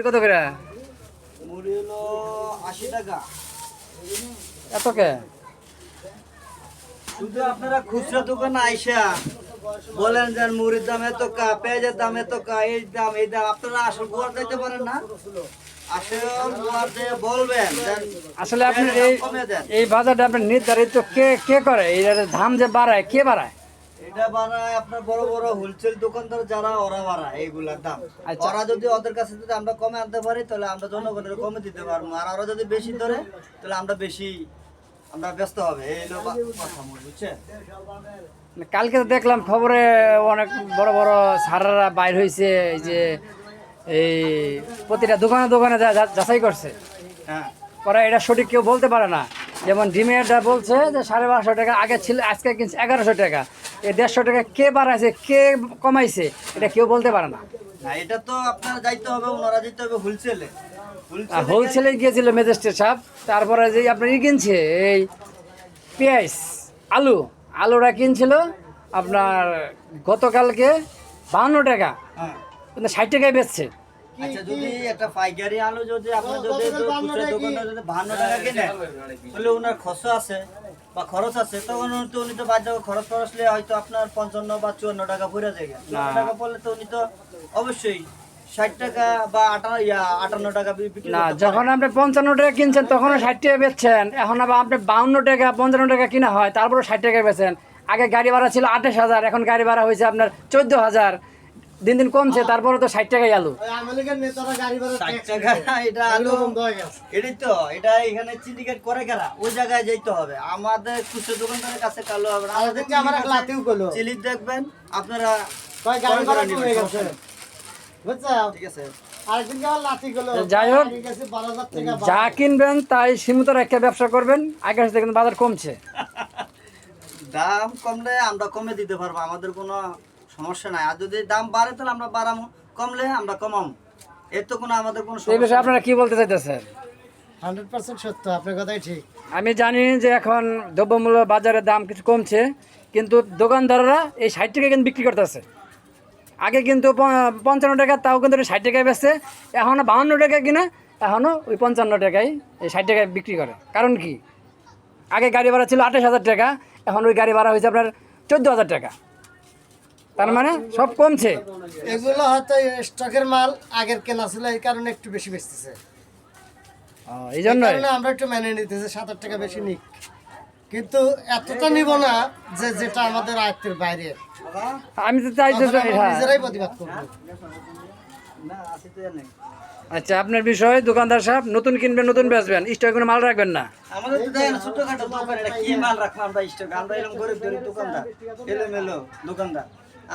মুড়ি কত করে? মুড়ি হলো আশি টাকা এত কে? শুধু আপনারা খুচরা দোকানে আইসা বলেন যে মুড়ির দাম এত কা পেঁয়াজের দাম এত কা এই দাম এই দাম আপনারা আসল গোয়ার দিতে পারেন না? আসল বলবেন আসলে আপনি এই বাজারটা আপনি নির্ধারিত কে কে করে? এই দাম যে বাড়ায় কে বাড়ায়? এটা বানায় আপনার বড় বড় হোলসেল দোকানদার যারা ওরা বাড়ায় এইগুলার দাম। আচ্ছা। ওরা যদি ওদের কাছে যদি আমরা কমে আনতে পারি তাহলে আমরা জনগণের কমে দিতে পারব। আর ওরা যদি বেশি ধরে তাহলে আমরা বেশি আমরা ব্যস্ত হবে। এই কথা বুঝছেন? কালকে তো দেখলাম খবরে অনেক বড় বড় সারারা বাইর হয়েছে এই যে এই প্রতিটা দোকানে দোকানে যা- যা- যাচাই করছে। হ্যাঁ। পরে এটা সঠিক কেউ বলতে পারে না। যেমন ডিমেরটা বলছে যে সাড়ে বারোশো টাকা আগে ছিল আজকে কিনছে এগারোশো টাকা। এই দেড়শো টাকা কে বাড়াইছে কে কমাইছে এটা কেউ বলতে পারে না। না এটা তো আপনার যাইতে হবে ওনারা যেতে হবে হোলসেলে আর হোলসেলে গিয়েছিল ম্যাজিস্ট্রেট সাহেব তারপরে যে আপনার ই কিনছে এই পেঁয়াজ আলু। আলুটা কিনছিল আপনার গতকালকে বাহান্ন টাকা হ্যাঁ। কিন্তু ষাট টাকায় বেচছে। আচ্ছা যদি একটা পাইকারি আলু যদি আপনার যদি খুচরা দোকানদার যদি বাহান্ন টাকা কিনে তাহলে ওনার খরচ আছে বা খরচ আছে তখন উনি তো উনি তো বাদ যাবে খরচ খরচলে হয়তো আপনার পঞ্চান্ন বা চুয়ান্ন টাকা পড়ে যায়। টাকা পড়লে তো উনি তো অবশ্যই ষাট টাকা বা আটান্ন আটান্ন টাকা না যখন আপনি পঞ্চান্ন টাকা কিনছেন তখনও ষাট টাকা বেচছেন। এখন আবার আপনি বাউন্ন টাকা পঞ্চান্ন টাকা কিনা হয় তারপরে ষাট টাকা বেচেন আগে গাড়ি ভাড়া ছিল আঠাশ হাজার এখন গাড়ি ভাড়া হয়েছে আপনার চোদ্দ হাজার। দিন দিন কমছে তারপরে তো ষাট টাকাই আলু এটা আলু এটাই তো এটা এখানে সিন্ডিকেট করে কারা? ওই জায়গায় যাইতে হবে। আমাদের খুচরো দোকানদারের কাছে কালো হবে চিলি দেখবেন আপনারা করে করে নেবেন, সমস্যা নেই। ঠিক আছে। যাই হোক যা কিনবেন তাই সীমিত রেখে ব্যবসা করবেন। আগে কিন্তু বাজার কমছে। দাম কমলে আমরা কমে দিতে পারব। আমাদের কোনো সমস্যা নাই। আর যদি দাম বাড়ে তাহলে আমরা বাড়ামো কমলে আমরা কমামো। এর তো কোনো আমাদের কোনো এই সমস্যা বিষয়ে আপনারা কি বলতে চাইতেছেন? হান্ড্রেড পার্সেন্ট সত্য আপনার কথাই ঠিক। আমি জানি যে এখন দ্রব্যমূল্য বাজারের দাম কিছু কমছে কিন্তু দোকানদাররা এই ষাট টাকা কিন্তু বিক্রি করতেছে। আগে কিন্তু পঞ্চান্ন টাকা তাও কিন্তু ষাট টাকায় বেচছে। এখনও বাহান্ন টাকা কিনে এখনও ওই পঞ্চান্ন টাকায় এই ষাট টাকায় বিক্রি করে। কারণ কি? আগে গাড়ি ভাড়া ছিল আঠাশ হাজার টাকা এখন ওই গাড়ি ভাড়া হয়েছে আপনার চোদ্দ হাজার টাকা। তার মানে সব কমছে। এগুলো হয়তো স্টকের মাল আগের কেনা ছিল এই কারণে একটু বেশি বেচতেছে। এই জন্যই? আমরা একটু মেনে নিতেছি সাত আট টাকা বেশি নিক। কিন্তু এতটা নিব না যে যেটা আমাদের আয়ত্তের বাইরে। আমি তো চাইতে তখন হ্যাঁ। নিজেরাই প্রতিবাদ করব। না আসি তো জানি আচ্ছা আপনার বিষয় দোকানদার সাহেব নতুন কিনবেন নতুন বেচবেন স্টক কোনো মাল রাখবেন না? আমাদের তো দেখেন ছোটখাটো দোকান এটা কি মাল রাখব আমরা স্টক? আমরা এরকম গরিব গরিব দোকানদার এলো মেলো দোকানদার।